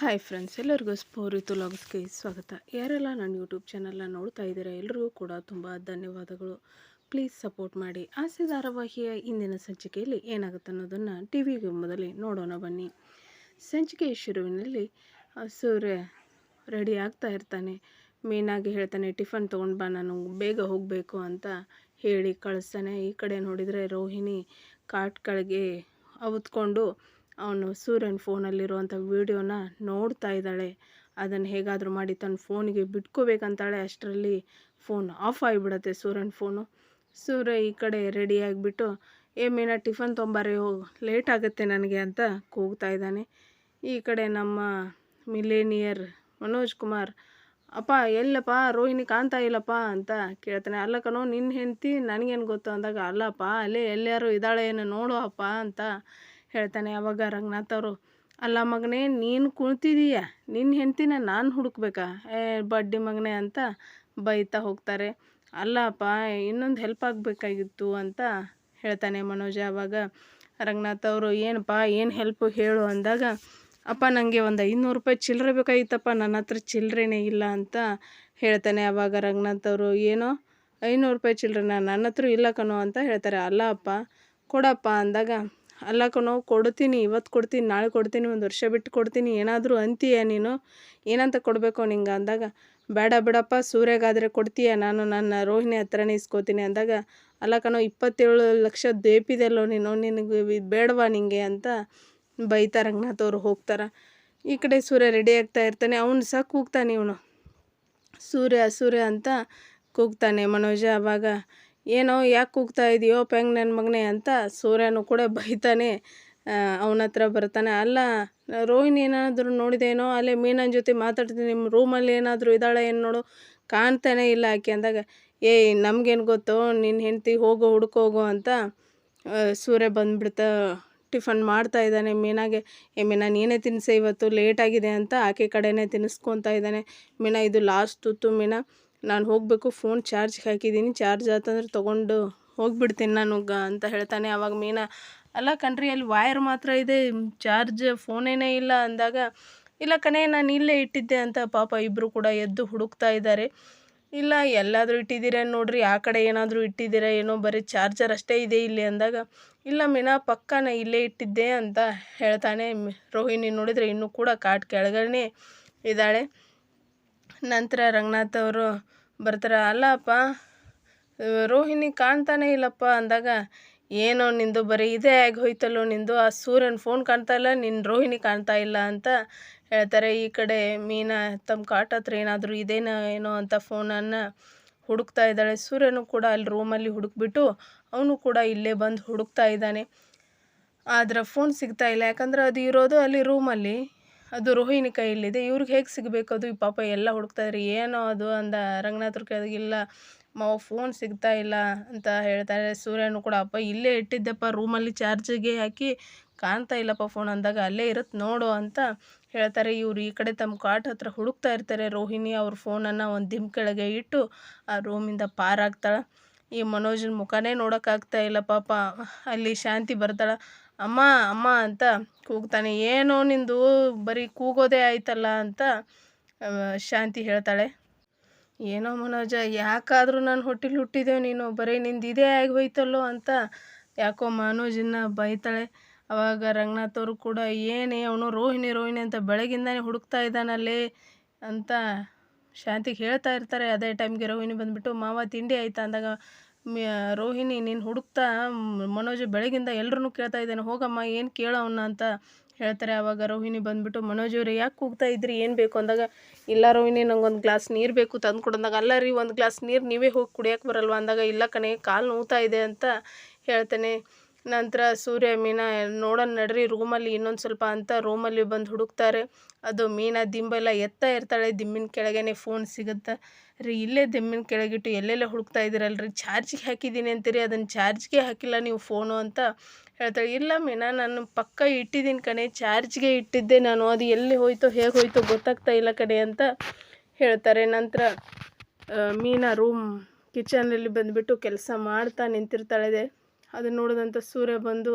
Hi friends ಎಲ್ಲರಿಗೂ ಸ್ಫೂರಿತು ಲಾಗ್ಸ್ಗೆ ಸ್ವಾಗತ. ಯಾರೆಲ್ಲ ನನ್ನ ಯೂಟ್ಯೂಬ್ ಚಾನಲ್ನ ನೋಡ್ತಾ ಇದ್ದೀರಾ ಎಲ್ಲರಿಗೂ ಕೂಡ ತುಂಬ ಧನ್ಯವಾದಗಳು. ಪ್ಲೀಸ್ ಸಪೋರ್ಟ್ ಮಾಡಿ. ಆಸೆ ಧಾರಾವಾಹಿಯ ಇಂದಿನ ಸಂಚಿಕೆಯಲ್ಲಿ ಏನಾಗುತ್ತೆ ಅನ್ನೋದನ್ನು ಟಿ ವಿಗೆ ಮೊದಲೇ ನೋಡೋಣ ಬನ್ನಿ. ಸಂಚಿಕೆಯ ಶುರುವಿನಲ್ಲಿ ಸೂರ್ಯ ರೆಡಿ ಆಗ್ತಾ ಇರ್ತಾನೆ. ಮೇನಾಗಿ ಹೇಳ್ತಾನೆ ಟಿಫನ್ ತೊಗೊಂಡು ಬಾ, ನಾನು ಬೇಗ ಹೋಗಬೇಕು ಅಂತ ಹೇಳಿ ಕಳಿಸ್ತಾನೆ. ಈ ಕಡೆ ನೋಡಿದರೆ ರೋಹಿಣಿ ಕಾಟ್ಗಳಿಗೆ ಅವತ್ಕೊಂಡು ಅವನು ಸೂರ್ಯನ ಫೋನಲ್ಲಿರುವಂಥ ವೀಡಿಯೋನ ನೋಡ್ತಾ ಇದ್ದಾಳೆ. ಅದನ್ನು ಹೇಗಾದರೂ ಮಾಡಿ ತನ್ನ ಫೋನಿಗೆ ಬಿಟ್ಕೋಬೇಕಂತಾಳೆ. ಅಷ್ಟರಲ್ಲಿ ಫೋನ್ ಆಫ್ ಆಗಿಬಿಡತ್ತೆ ಸೂರ್ಯನ ಫೋನು. ಸೂರ್ಯ ಈ ಕಡೆ ರೆಡಿ ಆಗಿಬಿಟ್ಟು, ಏ ಮೀನ, ಟಿಫನ್ ತೊಂಬಾರೆ, ಹೋಗಿ. ಲೇಟ್ ಆಗುತ್ತೆ ನನಗೆ ಅಂತ ಕೂಗ್ತಾ ಇದ್ದಾನೆ. ಈ ಕಡೆ ನಮ್ಮ ಮಿಲೇನಿಯರ್ ಮನೋಜ್ ಕುಮಾರ್, ಅಪ್ಪ, ಎಲ್ಲಪ್ಪ, ರೋಹಿಣಿ ಕಾಣ್ತಾ ಇಲ್ಲಪ್ಪ ಅಂತ ಕೇಳ್ತಾನೆ. ಅಲ್ಲ ಕಣೋ ನಿನ್ನ ಹೆಂಡ್ತಿ, ನನಗೇನು ಗೊತ್ತು? ಅಂದಾಗ, ಅಲ್ಲಪ್ಪ, ಅಲ್ಲೇ ಎಲ್ಲಾರು ಇದ್ದಾಳೆ, ಏನು ನೋಡು ಅಪ್ಪ ಅಂತ ಹೇಳ್ತಾನೆ, ಅವಾಗ ರಂಗನಾಥ್ ಅವರು, ಅಲ್ಲ ಮಗನೇ, ನೀನು ಕುಳ್ತಿದೀಯ ನಿನ್ನ ಹೆಂಡ್ತಿನ ನಾನು ಹುಡುಕ್ಬೇಕಾ? ಏ, ಬಡ್ಡಿ ಮಗನೇ ಅಂತ ಬೈತಾ ಹೋಗ್ತಾರೆ. ಅಲ್ಲಪ್ಪ, ಇನ್ನೊಂದು ಹೆಲ್ಪ್ ಆಗಬೇಕಾಗಿತ್ತು ಅಂತ ಹೇಳ್ತಾನೆ ಮನೋಜ. ಅವಾಗ ರಂಗನಾಥ್ ಅವರು, ಏನಪ್ಪ, ಏನು ಹೆಲ್ಪ್ ಹೇಳು ಅಂದಾಗ, ಅಪ್ಪ ನನಗೆ ಒಂದು ಐನೂರು ರೂಪಾಯಿ ಚಿಲ್ಲರೆ ಬೇಕಾಗಿತ್ತಪ್ಪ, ನನ್ನ ಹತ್ರ ಚಿಲ್ಲರೆನೇ ಇಲ್ಲ ಅಂತ ಹೇಳ್ತಾನೆ. ಅವಾಗ ರಂಗನಾಥ್ ಅವರು, ಏನೋ ಐನೂರು ರೂಪಾಯಿ ಚಿಲ್ಲರೆನ ನನ್ನ ಹತ್ರ ಇಲ್ಲ ಕಣೋ ಅಂತ ಹೇಳ್ತಾರೆ. ಅಲ್ಲ ಅಪ್ಪ ಕೊಡಪ್ಪ ಅಂದಾಗ ಅಲ್ಲ ಕಣೋ, ಕೊಡ್ತೀನಿ ಇವತ್ತು ಕೊಡ್ತೀನಿ, ನಾಳೆ ಕೊಡ್ತೀನಿ, ಒಂದು ವರ್ಷ ಬಿಟ್ಟು ಕೊಡ್ತೀನಿ, ಏನಾದರೂ ಅಂತೀಯ ನೀನು? ಏನಂತ ಕೊಡಬೇಕು ನಿಂಗೆ ಅಂದಾಗ, ಬೇಡ ಬಿಡಪ್ಪ, ಸೂರ್ಯಗಾದರೆ ಕೊಡ್ತೀಯ ನಾನು, ನನ್ನ ರೋಹಿಣಿ ಹತ್ರನೇ ಇಸ್ಕೋತೀನಿ ಅಂದಾಗ, ಅಲ್ಲ ಕಣೋ, ಇಪ್ಪತ್ತೇಳು ಲಕ್ಷ ದೇಪಿದೆಲ್ಲೋ ನೀನು, ನಿನಗೆ ಇದು ಬೇಡವಾ ನಿಂಗೆ ಅಂತ ಬೈತಾರ ರಂಗನಾಥ್ ಹೋಗ್ತಾರೆ. ಈ ಕಡೆ ಸೂರ್ಯ ರೆಡಿ ಆಗ್ತಾ ಇರ್ತಾನೆ, ಅವನು ಸಹ ಕೂಗ್ತಾನೆ ಇವನು. ಸೂರ್ಯ ಸೂರ್ಯ ಅಂತ ಕೂಗ್ತಾನೆ ಮನೋಜ ಅವಾಗ. ಏನೋ ಯಾಕೆ ಕೂಗ್ತಾ ಇದೆಯೋ ಪೆಂಗ್ ನನ್ನ ಮಗನೇ ಅಂತ ಸೂರ್ಯನು ಕೂಡ ಬೈತಾನೆ ಅವನ ಹತ್ರ ಬರ್ತಾನೆ. ಅಲ್ಲ, ರೋಹಿಣಿ ಏನಾದರೂ ನೋಡಿದೇನೋ? ಅಲ್ಲೇ ಮೀನನ ಜೊತೆ ಮಾತಾಡ್ತೀನಿ ನಿಮ್ಮ ರೂಮಲ್ಲಿ ಏನಾದರೂ ಇದ್ದಾಳೆ ಏನು ನೋಡು? ಕಾಣ್ತಾನೆ ಇಲ್ಲ ಆಕೆ ಅಂದಾಗ, ಏಯ್, ನಮ್ಗೇನು ಗೊತ್ತು? ನಿನ್ನ ಹೆಂಡ್ತಿ ಹೋಗೋ ಹುಡ್ಕೋಗೋ ಅಂತ ಸೂರ್ಯ ಬಂದುಬಿಡ್ತ ಟಿಫನ್ ಮಾಡ್ತಾ ಇದ್ದಾನೆ ಮೀನಾಗೆ. ಏ, ಮೀನಾ, ನೀನೇ ತಿನ್ನಿಸೆ ಇವತ್ತು ಲೇಟಾಗಿದೆ ಅಂತ ಆಕೆ ಕಡೆನೇ ತಿನ್ನಿಸ್ಕೊತಾ ಇದ್ದಾನೆ. ಮೀನಾ, ಇದು ಲಾಸ್ಟ್ ತುತ್ತು ಮೀನಾ. ನಾನು ಹೋಗಬೇಕು ಫೋನ್ ಚಾರ್ಜ್ಗೆ ಹಾಕಿದ್ದೀನಿ ಚಾರ್ಜ್ ಆತಂದ್ರೆ ತೊಗೊಂಡು ಹೋಗ್ಬಿಡ್ತೀನಿ ನಾನು ಗ ಅಂತ ಹೇಳ್ತಾನೆ ಅವಾಗ ಮೀನಾ. ಅಲ್ಲ ಕಣ್ರಿ, ಅಲ್ಲಿ ವೈರ್ ಮಾತ್ರ ಇದೆ ಚಾರ್ಜ್ ಫೋನೇನೇ ಇಲ್ಲ ಅಂದಾಗ, ಇಲ್ಲ ಕಣೆ, ನಾನು ಇಲ್ಲೇ ಇಟ್ಟಿದ್ದೆ ಅಂತ ಪಾಪ ಇಬ್ಬರು ಕೂಡ ಎದ್ದು ಹುಡುಕ್ತಾ ಇದ್ದಾರೆ. ಇಲ್ಲ, ಎಲ್ಲಾದರೂ ಇಟ್ಟಿದ್ದೀರ ನೋಡ್ರಿ, ಆ ಕಡೆ ಏನಾದರೂ ಇಟ್ಟಿದ್ದೀರಾ, ಏನೋ ಬರೀ ಚಾರ್ಜರ್ ಅಷ್ಟೇ ಇದೆ ಇಲ್ಲಿ ಅಂದಾಗ, ಇಲ್ಲ ಮೀನಾ ಪಕ್ಕ ನಾ ಇಲ್ಲೇ ಇಟ್ಟಿದ್ದೆ ಅಂತ ಹೇಳ್ತಾನೆ ರೋಹಿಣಿ. ನೋಡಿದರೆ ಇನ್ನೂ ಕೂಡ ಕಾಟ್ ಕೆಳಗಡೆ ಇದ್ದಾಳೆ. ನಂತರ ರಂಗನಾಥ್ ಅವರು ಬರ್ತಾರೆ? ಅಲ್ಲಪ್ಪ, ರೋಹಿಣಿ ಕಾಣ್ತಾನೆ ಇಲ್ಲಪ್ಪ ಅಂದಾಗ, ಏನೋ ನಿಂದು ಬರೀ ಇದೇ ಆಗಿ ಹೋಯ್ತಲ್ಲೋ ನಿಂದು, ಆ ಸೂರ್ಯನ ಫೋನ್ ಕಾಣ್ತಾ ಇಲ್ಲ ನಿನ್ನ ರೋಹಿಣಿ ಕಾಣ್ತಾ ಇಲ್ಲ ಅಂತ ಹೇಳ್ತಾರೆ. ಈ ಕಡೆ ಮೀನಾ ತಮ್ಮ ಕಾಟ ಹತ್ರ ಏನಾದರೂ ಇದೇನೋ ಏನೋ ಅಂತ ಫೋನನ್ನು ಹುಡುಕ್ತಾ ಇದ್ದಾಳೆ. ಸೂರ್ಯನು ಕೂಡ ಅಲ್ಲಿ ರೂಮಲ್ಲಿ ಹುಡುಕ್ಬಿಟ್ಟು ಅವನು ಕೂಡ ಇಲ್ಲೇ ಬಂದು ಹುಡುಕ್ತಾ ಇದ್ದಾನೆ. ಆದ್ರೆ ಫೋನ್ ಸಿಗ್ತಾ ಇಲ್ಲ. ಯಾಕಂದ್ರೆ ಅದು ಇರೋದು ಅಲ್ಲಿ ರೂಮಲ್ಲಿ ಅದು ರೋಹಿಣಿ ಕೈಯಲ್ಲಿದೆ. ಇವ್ರಿಗೆ ಹೇಗೆ ಸಿಗಬೇಕು? ಅದು ಈ ಪಾಪ ಎಲ್ಲ ಹುಡುಕ್ತಾ ಇದ್ರಿ. ಏನೋ ಅದು ಅಂದ ರಂಗನಾಥ್ರ ಕೇಳಿದಾಗಿಲ್ಲ ಮಾವ ಫೋನ್ ಸಿಗ್ತಾ ಇಲ್ಲ ಅಂತ ಹೇಳ್ತಾರೆ ಸೂರ್ಯನು ಕೂಡ, ಅಪ್ಪ, ಇಲ್ಲೇ ಇಟ್ಟಿದ್ದೆಪ್ಪ ರೂಮಲ್ಲಿ ಚಾರ್ಜಿಗೆ ಹಾಕಿ ಕಾಣ್ತಾ ಇಲ್ಲಪ್ಪ ಫೋನ್ ಅಂದಾಗ, ಅಲ್ಲೇ ಇರುತ್ತೆ ನೋಡು ಅಂತ ಹೇಳ್ತಾರೆ. ಇವರು ಈ ಕಡೆ ತಮ್ಮ ಕಾಟ್ ಹತ್ರ ಹುಡುಕ್ತಾ ಇರ್ತಾರೆ. ರೋಹಿಣಿ ಅವ್ರ ಫೋನನ್ನು ಒಂದು ದಿಮ್ ಕೆಳಗೆ ಇಟ್ಟು ಆ ರೂಮಿಂದ ಪಾರಾಗ್ತಾಳೆ. ಈ ಮನೋಜನ ಮುಖನೇ ನೋಡೋಕ್ಕಾಗ್ತಾ ಇಲ್ಲ ಪಾಪ. ಅಲ್ಲಿ ಶಾಂತಿ ಬರ್ತಾಳೆ. ಅಮ್ಮ ಅಮ್ಮ ಅಂತ ಕೂಗ್ತಾನೆ. ಏನೋ ನಿಂದು ಬರೀ ಕೂಗೋದೇ ಆಯ್ತಲ್ಲ ಅಂತ ಶಾಂತಿ ಹೇಳ್ತಾಳೆ. ಏನೋ ಮನೋಜ, ಯಾಕಾದರೂ ನಾನು ಹೊಟ್ಟಿಲಿ ಹುಟ್ಟಿದ್ದೇವೆ ನೀನು, ಬರೀ ನಿಂದು ಇದೇ ಆಗಿ ಹೋಯ್ತಲ್ಲೋ ಅಂತ ಯಾಕೋ ಮನೋಜನ್ನ ಬೈತಾಳೆ. ಅವಾಗ ರಂಗನಾಥ್ ಅವರು ಕೂಡ, ಏನೇ ಅವನು ರೋಹಿಣಿ ರೋಹಿಣಿ ಅಂತ ಬೆಳಗಿಂದಾನೆ ಹುಡುಕ್ತಾ ಇದ್ದಾನಲ್ಲಿ ಅಂತ ಶಾಂತಿಗೆ ಹೇಳ್ತಾ ಇರ್ತಾರೆ. ಅದೇ ಟೈಮ್ಗೆ ರೋಹಿಣಿ ಬಂದುಬಿಟ್ಟು, ಮಾವ ತಿಂಡಿ ಆಯ್ತಾ ಅಂದಾಗ ರೋಹಿಣಿ, ನೀನು ಹುಡುಕ್ತಾ ಮನೋಜ್ ಬೆಳಗಿಂದ ಎಲ್ರೂ ಕೇಳ್ತಾ ಇದ್ದಾನೆ. ಹೋಗಮ್ಮ, ಏನು ಕೇಳೋ ಅವನ್ನ ಅಂತ ಹೇಳ್ತಾರೆ. ಆವಾಗ ರೋಹಿಣಿ ಬಂದುಬಿಟ್ಟು, ಮನೋಜ್ ಅವ್ರೆ, ಯಾಕೆ ಕೂಗ್ತಾ ಇದ್ರಿ? ಏನು ಬೇಕು? ಅಂದಾಗ, ಇಲ್ಲ ರೋಹಿಣಿ, ನಂಗೊಂದು ಗ್ಲಾಸ್ ನೀರು ಬೇಕು ತಂದು ಕೊಡಂದಾಗ. ಅಲ್ಲ ರೀ, ಒಂದು ಗ್ಲಾಸ್ ನೀರು ನೀವೇ ಹೋಗಿ ಕುಡಿಯೋಕೆ ಬರಲ್ವಾ? ಅಂದಾಗ, ಇಲ್ಲ ಕಣೆ, ಕಾಲು ನೋವ್ತಾ ಇದೆ ಅಂತ ಹೇಳ್ತಾನೆ. ನಂತರ ಸೂರ್ಯ ಮೀನಾ ನೋಡೋಣ ನಡ್ರಿ, ರೂಮಲ್ಲಿ ಇನ್ನೊಂದು ಸ್ವಲ್ಪ ಅಂತ ರೂಮಲ್ಲಿ ಬಂದು ಹುಡುಕ್ತಾರೆ. ಅದು ಮೀನಾ ದಿಂಬೆಲ್ಲ ಎತ್ತ ಇರ್ತಾಳೆ. ದಿಂಬಿನ ಕೆಳಗೇನೆ ಫೋನ್ ಸಿಗುತ್ತೆ. ರೀ, ಇಲ್ಲೇ ದಿಂಬಿನ ಕೆಳಗಿಟ್ಟು ಎಲ್ಲೆಲ್ಲ ಹುಡುಕ್ತಾ ಇದ್ದೀರಲ್ರಿ? ಚಾರ್ಜಿಗೆ ಹಾಕಿದ್ದೀನಿ ಅಂತೀರಿ? ಅದನ್ನು ಚಾರ್ಜ್ಗೆ ಹಾಕಿಲ್ಲ ನೀವು ಫೋನು ಅಂತ ಹೇಳ್ತಾಳೆ. ಇಲ್ಲ ಮೀನಾ, ನಾನು ಪಕ್ಕ ಇಟ್ಟಿದ್ದೀನಿ ಕಣೆ. ಚಾರ್ಜ್ಗೆ ಇಟ್ಟಿದ್ದೆ ನಾನು. ಅದು ಎಲ್ಲಿ ಹೋಯ್ತೋ, ಹೇಗೆ ಹೋಯ್ತೋ ಗೊತ್ತಾಗ್ತಾ ಇಲ್ಲ ಕಣೆ ಅಂತ ಹೇಳ್ತಾರೆ. ನಂತರ ಮೀನಾ ರೂಮ್ ಕಿಚನಲ್ಲಿ ಬಂದುಬಿಟ್ಟು ಕೆಲಸ ಮಾಡ್ತಾ ನಿಂತಿರ್ತಾಳೆ. ಅದನ್ನು ನೋಡಿದಂಥ ಸೂರ್ಯ ಬಂದು,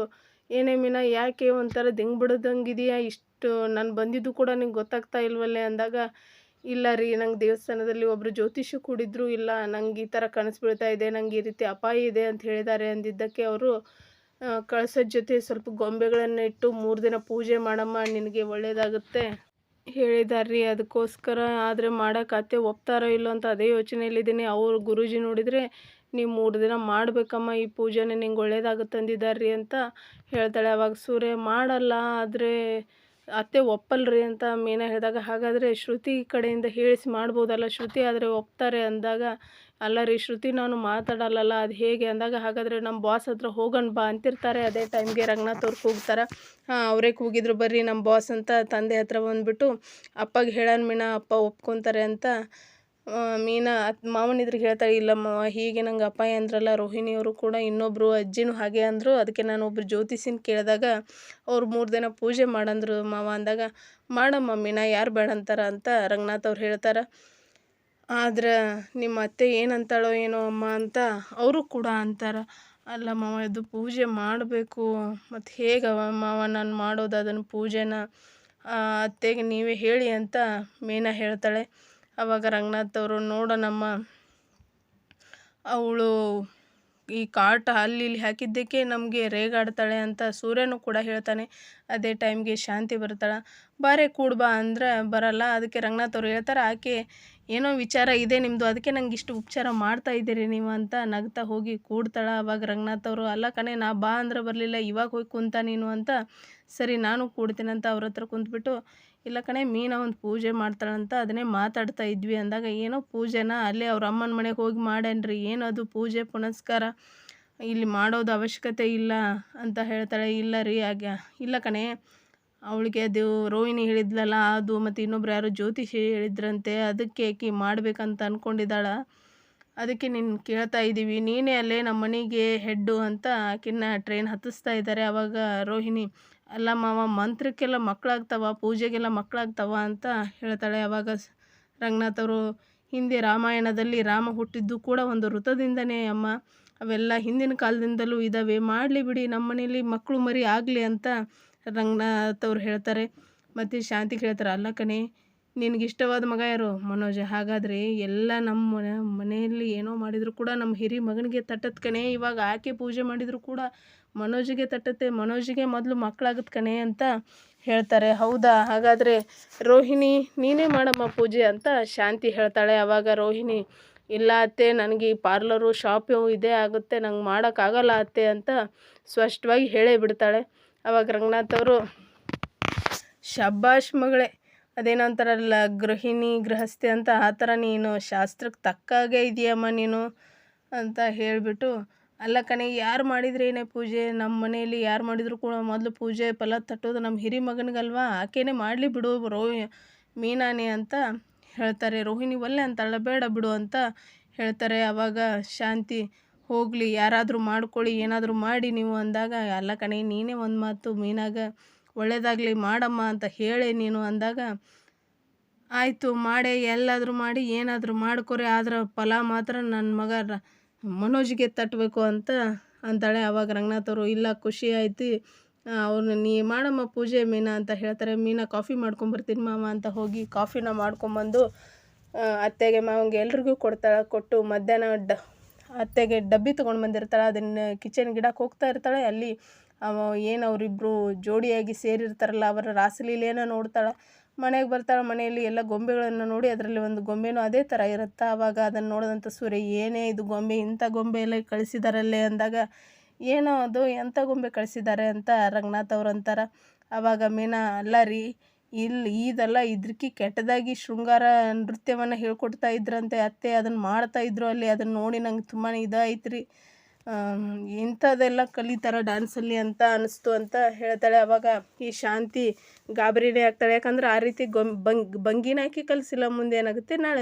ಏನೇ ಮೀನಾ, ಯಾಕೆ ಒಂಥರ ದಿಂಗ್ ಬಿಡೋದಂಗಿದೆಯಾ? ಇಷ್ಟು ನಾನು ಬಂದಿದ್ದು ಕೂಡ ನಿಂಗೆ ಗೊತ್ತಾಗ್ತಾ ಇಲ್ವಲ್ಲೇ? ಅಂದಾಗ, ಇಲ್ಲ ರೀ, ನಂಗೆ ದೇವಸ್ಥಾನದಲ್ಲಿ ಒಬ್ಬರು ಜ್ಯೋತಿಷಿ ಕೂಡಿದ್ರು ಇಲ್ಲ, ನಂಗೆ ಈ ಥರ ಕನಸು ಬೀಳ್ತಾ ಇದೆ, ನಂಗೆ ಈ ರೀತಿ ಅಪಾಯ ಇದೆ ಅಂತ ಹೇಳಿದ್ದಾರೆ ಅಂದಿದ್ದಕ್ಕೆ ಅವರು ಕಳಸದ ಜೊತೆ ಸ್ವಲ್ಪ ಗೊಂಬೆಗಳನ್ನು ಇಟ್ಟು ಮೂರು ದಿನ ಪೂಜೆ ಮಾಡಮ್ಮ, ನಿನಗೆ ಒಳ್ಳೆಯದಾಗುತ್ತೆ ಹೇಳಿದಾರ್ರಿ ಅದಕ್ಕೋಸ್ಕರ ಆದರೆ ಮಾಡೋಕ್ಕಾತೆ ಒಪ್ತಾರೋ ಇಲ್ಲೋ ಅಂತ ಅದೇ ಯೋಚನೆಯಲ್ಲಿದ್ದೀನಿ. ಅವರು ಗುರೂಜಿ ನೋಡಿದರೆ ನೀವು ಮೂರು ದಿನ ಮಾಡಬೇಕಮ್ಮ, ಈ ಪೂಜೆನೇ ನಿಂಗೆ ಒಳ್ಳೇದಾಗುತ್ತೆ ಅಂದಿದ್ದಾರೆ ಅಂತ ಹೇಳ್ತಾಳೆ. ಅವಾಗ ಸೂರ್ಯ, ಮಾಡಲ್ಲ, ಆದರೆ ಅತ್ತೆ ಒಪ್ಪಲ್ರಿ ಅಂತ ಮೀನಾ ಹೇಳಿದಾಗ, ಹಾಗಾದರೆ ಶ್ರುತಿ ಕಡೆಯಿಂದ ಹೇಳಿಸಿ ಮಾಡ್ಬೋದಲ್ಲ ಶ್ರುತಿ, ಆದರೆ ಒಪ್ತಾರೆ ಅಂದಾಗ ಅಲ್ಲ ರೀ ಶ್ರುತಿ, ನಾನು ಮಾತಾಡಲ್ಲಲ್ಲ, ಅದು ಹೇಗೆ ಅಂದಾಗ, ಹಾಗಾದರೆ ನಮ್ಮ ಬಾಸ್ ಹತ್ರ ಹೋಗೋಣ ಬಾ ಅಂತಿರ್ತಾರೆ. ಅದೇ ಟೈಮ್ಗೆ ರಂಗನಾಥ್ ಅವ್ರು ಹೋಗ್ತಾರೆ ಹಾಂ, ಅವರೇ ಕೂಗಿದ್ರು ಬರ್ರಿ ನಮ್ಮ ಬಾಸ್ ಅಂತ ತಂದೆ ಹತ್ರ ಬಂದುಬಿಟ್ಟು, ಅಪ್ಪಗೆ ಹೇಳೋಣ ಮೀನಾ, ಅಪ್ಪ ಒಪ್ಕೊತಾರೆ ಅಂತ ಮೀನಾ, ಅತ್ ಮಾವನ ಎದುರಿಗೆ ಹೇಳ್ತಾಳೆ ಇಲ್ಲ ಮಾವ ಹೀಗೆ ನಂಗೆ ಅಪಾಯ ಅಂದ್ರಲ್ಲ ರೋಹಿಣಿಯವರು ಕೂಡ ಇನ್ನೊಬ್ಬರು ಅಜ್ಜಿನೂ ಹಾಗೆ ಅಂದರು. ಅದಕ್ಕೆ ನಾನು ಒಬ್ರು ಜ್ಯೋತಿಷಿನ ಕೇಳಿದಾಗ ಅವ್ರು ಮೂರು ದಿನ ಪೂಜೆ ಮಾಡಂದ್ರು ಮಾವ ಅಂದಾಗ, ಮಾಡಮ್ಮ ಮೀನಾ, ಯಾರು ಬೇಡ ಅಂತಾರ ಅಂತ ರಂಗನಾಥ್ ಅವ್ರು ಹೇಳ್ತಾರೆ. ಆದ್ರೆ ನಿಮ್ಮ ಅತ್ತೆ ಏನಂತಾಳೋ ಏನೋ ಅಮ್ಮ ಅಂತ ಅವರು ಕೂಡ ಅಂತಾರೆ. ಅಲ್ಲ ಮಾವ, ಇದು ಪೂಜೆ ಮಾಡಬೇಕು. ಮತ್ತು ಹೇಗವ ಮಾವ, ನಾನು ಮಾಡೋದು ಅದನ್ನು ಪೂಜೆನ? ಅತ್ತೆಗೆ ನೀವೇ ಹೇಳಿ ಅಂತ ಮೀನಾ ಹೇಳ್ತಾಳೆ. ಅವಾಗ ರಂಗನಾಥ್ ಅವರು ನೋಡೋಣಮ್ಮ ಅವಳು ಈ ಕಾಟ ಅಲ್ಲಿ ಇಲ್ಲಿ ಹಾಕಿದ್ದಕ್ಕೆ ನಮಗೆ ರೇಗಾಡ್ತಾಳೆ ಅಂತ ಸೂರ್ಯನೂ ಕೂಡ ಹೇಳ್ತಾನೆ. ಅದೇ ಟೈಮ್ಗೆ ಶಾಂತಿ ಬರ್ತಾಳೆ ಬಾರೆ ಕೂಡ್ಬಾ ಅಂದರೆ ಬರಲ್ಲ. ಅದಕ್ಕೆ ರಂಗನಾಥ್ ಅವರು ಹೇಳ್ತಾರೆ, ಆಕೆ ಏನೋ ವಿಚಾರ ಇದೆ ನಿಮ್ಮದು ಅದಕ್ಕೆ ನಂಗೆ ಇಷ್ಟು ಉಪಚಾರ ಮಾಡ್ತಾ ಇದ್ದೀರಿ ನೀವು ಅಂತ ನಗ್ತಾ ಹೋಗಿ ಕೂಡ್ತಾಳೆ. ಅವಾಗ ರಂಗನಾಥ್ ಅವರು, ಅಲ್ಲ ಕಣೆ, ನಾ ಬಾ ಅಂದ್ರೆ ಬರಲಿಲ್ಲ. ಇವಾಗ ಹೋಗಿ ಕುಂತ ನೀನು ಅಂತ, ಸರಿ, ನಾನು ಕೂಡ್ತೀನಿ ಅಂತ ಅವ್ರ ಹತ್ರ ಕುಂತ್ಬಿಟ್ಟು ಇಲ್ಲ ಕಣೆ, ಮೀನ ಒಂದು ಪೂಜೆ ಮಾಡ್ತಾಳಂತ ಅದನ್ನೇ ಮಾತಾಡ್ತಾ ಇದ್ವಿ ಅಂದಾಗ, ಏನೋ ಪೂಜೆನ? ಅಲ್ಲೇ ಅವ್ರ ಅಮ್ಮನ ಮನೆಗೆ ಹೋಗಿ ಮಾಡೇನ್ರಿ ಏನದು ಪೂಜೆ ಪುನಸ್ಕಾರ. ಇಲ್ಲಿ ಮಾಡೋದು ಅವಶ್ಯಕತೆ ಇಲ್ಲ ಅಂತ ಹೇಳ್ತಾಳೆ. ಇಲ್ಲ ರೀ ಹಾಗೆ ಇಲ್ಲ ಕಣೆ, ಅವಳಿಗೆ ಅದು ರೋಹಿಣಿ ಹೇಳಿದ್ಲಲ್ಲ, ಅದು ಮತ್ತು ಇನ್ನೊಬ್ರು ಯಾರೋ ಜ್ಯೋತಿಷಿ ಹೇಳಿದ್ರಂತೆ, ಅದಕ್ಕೆ ಆಕಿ ಮಾಡಬೇಕಂತ ಅಂದ್ಕೊಂಡಿದ್ದಾಳ ಅದಕ್ಕೆ ನೀನು ಕೇಳ್ತಾ ಇದ್ದೀವಿ ನೀನೇ ಅಲ್ಲೇ ನಮ್ಮ ಮನೆಗೆ ಹೆಡ್ಡು ಅಂತ ಆಕಿನ ಟ್ರೈನ್ ಹತ್ತಿಸ್ತಾ ಇದ್ದಾರೆ ಅವಾಗ ರೋಹಿಣಿ. ಅಲ್ಲ ಮಾವ, ಮಂತ್ರಕ್ಕೆಲ್ಲ ಮಕ್ಕಳಾಗ್ತಾವ ಪೂಜೆಗೆಲ್ಲ ಮಕ್ಕಳಾಗ್ತಾವ ಅಂತ ಹೇಳ್ತಾಳೆ. ಅವಾಗ ರಂಗನಾಥ್ ಅವರು, ಹಿಂದೆ ರಾಮಾಯಣದಲ್ಲಿ ರಾಮ ಹುಟ್ಟಿದ್ದು ಕೂಡ ಒಂದು ವೃತದಿಂದನೇ ಅಮ್ಮ. ಅವೆಲ್ಲ ಹಿಂದಿನ ಕಾಲದಿಂದಲೂ ಇದ್ದಾವೆ ಮಾಡಲಿ ಬಿಡಿ, ನಮ್ಮ ಮನೇಲಿ ಮಕ್ಕಳು ಮರಿ ಆಗಲಿ ಅಂತ ರಂಗನಾಥ್ ಅವ್ರು ಹೇಳ್ತಾರೆ. ಮತ್ತು ಶಾಂತಿ ಹೇಳ್ತಾರೆ ಅಲ್ಲ ಕಣೆ, ನಿನಗಿಷ್ಟವಾದ ಮಗ ಯಾರು? ಮನೋಜ. ಹಾಗಾದರೆ ಎಲ್ಲ ನಮ್ಮ ಮನೆಯಲ್ಲಿ ಏನೋ ಮಾಡಿದರೂ ಕೂಡ ನಮ್ಮ ಹಿರಿ ಮಗನಿಗೆ ತಟ್ಟತ್ ಕಣೆ. ಇವಾಗ ಆಕೆ ಪೂಜೆ ಮಾಡಿದರೂ ಕೂಡ ಮನೋಜಿಗೆ ತಟ್ಟತ್ತೆ. ಮನೋಜಿಗೆ ಮೊದಲು ಮಕ್ಕಳಾಗತ್ತೆ ಕಣೆ ಅಂತ ಹೇಳ್ತಾರೆ. ಹೌದಾ? ಹಾಗಾದರೆ ರೋಹಿಣಿ ನೀನೇ ಮಾಡಮ್ಮ ಪೂಜೆ ಅಂತ ಶಾಂತಿ ಹೇಳ್ತಾಳೆ. ಆವಾಗ ರೋಹಿಣಿ, ಇಲ್ಲ ಅತ್ತೆ, ನನಗೆ ಈ ಪಾರ್ಲರು, ಶಾಪು ಇದೇ ಆಗುತ್ತೆ, ನಂಗೆ ಮಾಡೋಕ್ಕಾಗಲ್ಲ ಅತ್ತೆ ಅಂತ ಸ್ಪಷ್ಟವಾಗಿ ಹೇಳೇ ಬಿಡ್ತಾಳೆ. ಆವಾಗ ರಂಗನಾಥ್ ಅವರು, ಶಬ್ಬಾಷ್ ಮಗಳೇ ಅದೇನೋ ಅಂತಾರಲ್ಲ ಗೃಹಿಣಿ, ಗೃಹಸ್ಥೆ ಅಂತ ಆ ಥರ ನೀನು ಶಾಸ್ತ್ರಕ್ಕೆ ತಕ್ಕಾಗೆ ಇದೆಯಮ್ಮ ನೀನು? ಅಂತ ಹೇಳಿಬಿಟ್ಟು ಅಲ್ಲ ಕಣೆ, ಯಾರು ಮಾಡಿದ್ರೆ ಏನೇ ಪೂಜೆ? ನಮ್ಮ ಮನೆಯಲ್ಲಿ ಯಾರು ಮಾಡಿದ್ರು ಕೂಡ ಮೊದಲು ಪೂಜೆ ಫಲ ತಟ್ಟೋದು ನಮ್ಮ ಹಿರಿ ಮಗನಿಗಲ್ವಾ? ಆಕೆನೇ ಮಾಡಲಿ ಬಿಡು ರೋ ಮೀನಾನೆ ಅಂತ ಹೇಳ್ತಾರೆ. ರೋಹಿಣಿ ಒಲ್ಲೆ ಅಂತಾಳೆ ಬೇಡ ಬಿಡು ಅಂತ ಹೇಳ್ತಾರೆ. ಆವಾಗ ಶಾಂತಿ, ಹೋಗಲಿ, ಯಾರಾದರೂ ಮಾಡ್ಕೊಳ್ಳಿ, ಏನಾದರೂ ಮಾಡಿ ನೀವು ಅಂದಾಗ, ಅಲ್ಲ ಕಣೆ, ನೀನೇ ಒಂದು ಮಾತು ಮೀನಾಗ ಒಳ್ಳೇದಾಗಲಿ ಮಾಡಮ್ಮ ಅಂತ ಹೇಳಿ ನೀನು ಅಂದಾಗ, ಆಯಿತು, ಮಾಡೇ, ಎಲ್ಲಾದರೂ ಮಾಡಿ, ಏನಾದರೂ ಮಾಡ್ಕೊರೆ, ಆದ್ರೆ ಫಲ ಮಾತ್ರ ನನ್ನ ಮಗ ಮನೋಜ್ಗೆ ತಟ್ಟಬೇಕು ಅಂತ ಅಂತಾಳೆ. ಆವಾಗ ರಂಗನಾಥವರು ಇಲ್ಲ, ಖುಷಿ ಆಯ್ತು. ಅವ್ರನ್ನ ನೀ ಮಾಡಮ್ಮ ಪೂಜೆ ಮೀನಾ ಅಂತ ಹೇಳ್ತಾರೆ. ಮೀನಾ, ಕಾಫಿ ಮಾಡ್ಕೊಂಬರ್ತೀನಿ ಮಾವ ಅಂತ ಹೋಗಿ ಕಾಫಿನ ಮಾಡ್ಕೊಂಬಂದು ಅತ್ತೆಗೆ ಮಾವಂಗೆ ಎಲ್ರಿಗೂ ಕೊಡ್ತಾಳೆ. ಕೊಟ್ಟು ಮಧ್ಯಾಹ್ನ ಡ, ಅತ್ತೆಗೆ ಡಬ್ಬಿ ತೊಗೊಂಡು ಬಂದಿರ್ತಾಳೆ. ಅದನ್ನು ಕಿಚನ್ ಗಿಡಕ್ಕೆ ಹೋಗ್ತಾ ಇರ್ತಾಳೆ. ಅಲ್ಲಿ ಏನು ಅವರಿಬ್ಬರು ಜೋಡಿಯಾಗಿ ಸೇರಿರ್ತಾರಲ್ಲ, ಅವರ ರಾಸಲೀಲೆಯನ್ನು ನೋಡ್ತಾಳೆ. ಮನೆಗೆ ಬರ್ತಾಳೆ, ಮನೆಯಲ್ಲಿ ಎಲ್ಲ ಗೊಂಬೆಗಳನ್ನು ನೋಡಿ ಅದರಲ್ಲಿ ಒಂದು ಗೊಂಬೆನೂ ಅದೇ ಥರ ಇರುತ್ತೆ? ಆವಾಗ ಅದನ್ನು ನೋಡಿದಂಥ ಸೂರ್ಯ, ಏನೇ ಇದು ಗೊಂಬೆ, ಇಂಥ ಗೊಂಬೆ ಎಲ್ಲ ಕಳಿಸಿದಾರಲ್ಲೇ ಅಂದಾಗ, ಏನೋ ಅದು ಎಂಥ ಗೊಂಬೆ ಕಳಿಸಿದ್ದಾರೆ ಅಂತ ರಂಗನಾಥ್ ಅವ್ರು ಅಂತಾರೆ. ಆವಾಗ ಮೀನಾ, ಅಲ್ಲ ರೀ, ಇಲ್ಲಿ ಇದೆಲ್ಲ ಇದ್ರಕ್ಕಿ ಕೆಟ್ಟದಾಗಿ ಶೃಂಗಾರ ನೃತ್ಯವನ್ನು ಹೇಳ್ಕೊಡ್ತಾ ಇದ್ರಂತೆ ಅತ್ತೆ, ಅದನ್ನು ಮಾಡ್ತಾ ಇದ್ರು ಅಲ್ಲಿ, ಅದನ್ನು ನೋಡಿ ನಂಗೆ ತುಂಬಾ ಇದಾಯ್ತು ರೀ. ಇಂಥದ್ದೆಲ್ಲ ಕಲಿತಾರ ಡ್ಯಾನ್ಸಲ್ಲಿ ಅಂತ ಅನಿಸ್ತು ಅಂತ ಹೇಳ್ತಾಳೆ. ಅವಾಗ ಈ ಶಾಂತಿ ಗಾಬರಿನೇ ಆಗ್ತಾಳೆ. ಯಾಕಂದ್ರೆ ಆ ರೀತಿ ಗೊಂಬ್ ಭಂಗಿನ ಹಾಕಿ ಕಲಿಸಿಲ್ಲ, ಮುಂದೆ ಏನಾಗುತ್ತೆ? ನಾಳೆ